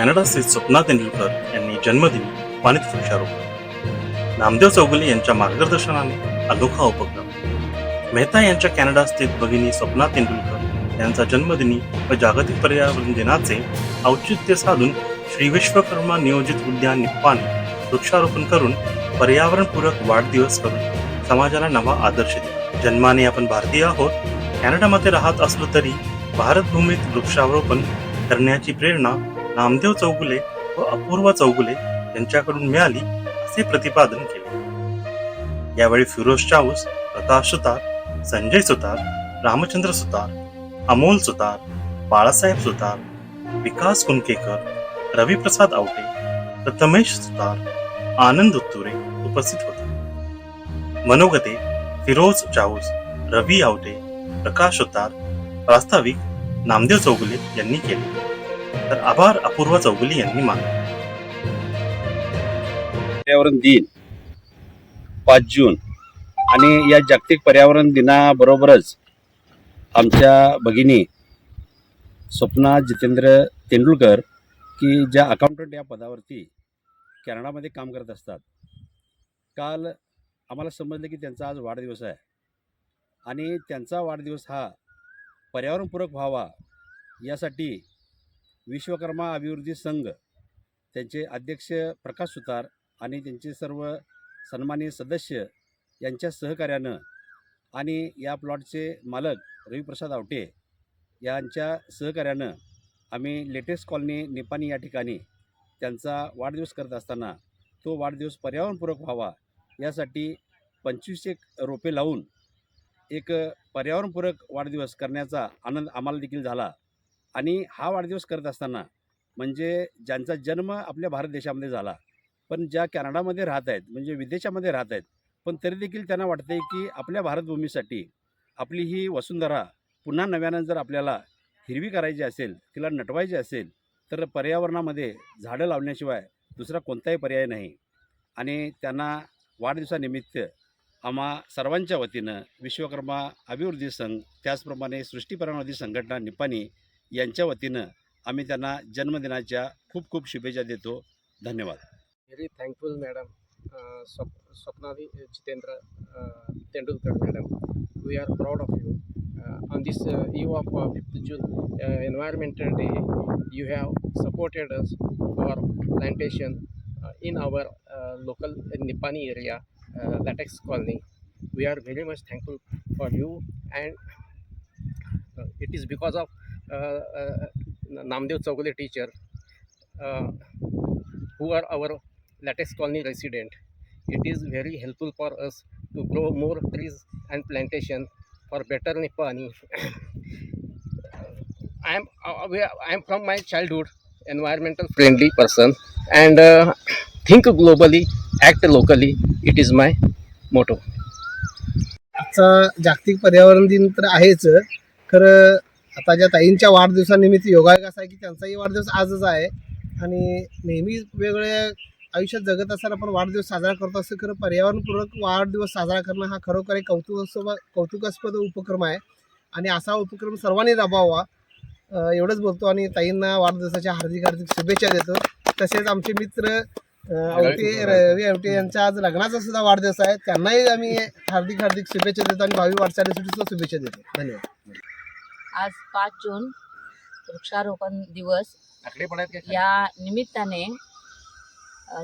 Canada स्थित स्वप्ना तेंडुलकर यांनी जन्मदिनी पाणीत वृक्षारोपण नामदेव चौगुले यांच्या मार्गदर्शनाने अनोखा उपक्रम. मेहता यांच्या कॅनडा स्थित भगिनी स्वप्ना तेंडुलकर यांचा जन्मदिनी व जागतिक पर्यावरण दिनाचे औचित्य साधून श्री विश्वकर्मा नियोजित उद्यान निप्पाने वृक्षारोपण करून पर्यावरणपूरक वाढदिवस करून समाजाला नवा आदर्श दिला. जन्माने आपण भारतीय आहोत. कॅनडामध्ये राहत असलो तरी भारतभूमीत वृक्षारोपण करण्याची प्रेरणा नामदेव चौगुले व अपूर्वा चौगुले यांच्याकडून मिळाली असे प्रतिपादन केले. यावेळी फिरोज चाऊस प्रकाश सुतार संजय सुतार रामचंद्र सुतार अमोल सुतार बाळासाहेब सुतार विकास कुणकेकर रविप्रसाद आवटे प्रथमेश सुतार आनंद उत्तुरे उपस्थित होते. मनोगते फिरोज चाऊस रवी आवटे प्रकाश सुतार प्रास्ताविक नामदेव चौगुले यांनी केले. तर आभार अपूर्व चौगुली यांनी मानले. पर्यावरण दिन पाच जून. आणि या जागतिक पर्यावरण दिनाबरोबरच आमच्या भगिनी स्वप्ना जितेंद्र तेंडुलकर की ज्या अकाउंटंट या पदावरती कॅनडामध्ये काम करत असतात. काल आम्हाला समजलं की त्यांचा आज वाढदिवस आहे. आणि त्यांचा वाढदिवस हा पर्यावरणपूरक व्हावा यासाठी विश्वकर्मा अभिवृद्धी संघ त्यांचे अध्यक्ष प्रकाश सुतार आणि त्यांचे सर्व सन्माननीय सदस्य यांच्या सहकार्यानं आणि या प्लॉटचे मालक रविप्रसाद आवटे यांच्या सहकार्यानं आम्ही लेटेस्ट कॉलनी निपाणी या ठिकाणी त्यांचा वाढदिवस करत असताना तो वाढदिवस पर्यावरणपूरक व्हावा यासाठी पंचवीस एक रोपे लावून एक पर्यावरणपूरक वाढदिवस करण्याचा आनंद आम्हाला देखील झाला. आणि हा वाढदिवस करत असताना म्हणजे ज्यांचा जन्म आपल्या भारत देशामध्ये झाला पण ज्या कॅनडामध्ये राहत आहेत म्हणजे विदेशामध्ये राहत आहेत पण तरी देखील त्यांना वाटतं आहे की आपल्या भारतभूमीसाठी आपली ही वसुंधरा पुन्हा नव्यानं जर आपल्याला हिरवी करायची असेल तिला नटवायची असेल तर पर्यावरणामध्ये झाडं लावण्याशिवाय दुसरा कोणताही पर्याय नाही. आणि त्यांना वाढदिवसानिमित्त आम्हा सर्वांच्या वतीनं विश्वकर्मा अभिवृद्धी संघ त्याचप्रमाणे सृष्टीपरावृद्धी संघटना निपाणी यांच्या वतीनं आम्ही त्यांना जन्मदिनाच्या खूप खूप शुभेच्छा देतो. धन्यवाद. Very thankful madam swap Swapnali Jitendra Tendulkar madam we are proud of you on this you of fifth June environmental day you have supported us for plantation in our local Nipani area latex colony we are very much thankful for you and it is because of Namdev Chougale teacher who are our latest colony resident it is very helpful for us to grow more trees and plantation for better Nipani I am I am from my childhood environmental friendly person and think globally act locally it is my motto आजचा जागतिक पर्यावरण दिन तर आहेच. खरं आता ज्या ताईंच्या वाढदिवसानिमित्त योगायोग असा आहे की त्यांचाही वाढदिवस आजच आहे. आणि नेहमी वेगवेगळ्या आयुष्यात जगत असताना आपण वाढदिवस साजरा करतो असं खरं पर्यावरणपूरक वाढदिवस साजरा करणं हा खरोखर एक कौतुकास्पद कौतुकास्पद उपक्रम आहे. आणि असा उपक्रम सर्वांनी राबवावा एवढंच बोलतो आणि ताईंना वाढदिवसाच्या हार्दिक हार्दिक शुभेच्छा देतो. तसेच आमचे मित्र अं, आवटे रवी आवटे यांच्या आज लग्नाचा सुद्धा वाढदिवस आहे. त्यांनाही आम्ही हार्दिक हार्दिक शुभेच्छा देतो आणि भावी वाटचालीसाठी सुद्धा शुभेच्छा देतो. धन्यवाद. आज पाच जून वृक्षारोपण दिवस. या निमित्ताने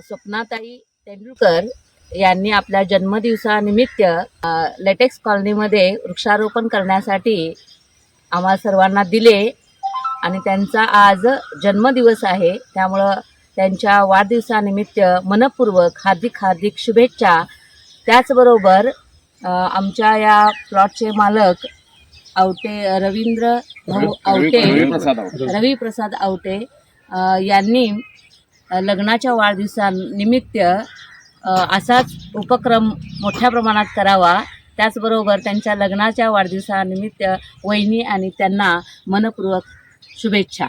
स्वप्नाताई तेंडुलकर यांनी आपल्या जन्मदिवसानिमित्त लेटेक्स कॉलनीमध्ये वृक्षारोपण करण्यासाठी आम्हा सर्वांना दिले आणि त्यांचा आज जन्मदिवस आहे. त्यामुळं त्यांच्या वाढदिवसानिमित्त मनपूर्वक हार्दिक हार्दिक शुभेच्छा. त्याचबरोबर आमच्या या प्लॉटचे मालक आवटे रवींद्र भाऊ आवटे रवी प्रसाद आवटे. यांनी लग्नाच्या वाढदिवसानिमित्त असाच उपक्रम मोठ्या प्रमाणात करावा. त्याचबरोबर त्यांच्या लग्नाच्या वाढदिवसानिमित्त वहिनी आणि त्यांना मनपूर्वक शुभेच्छा.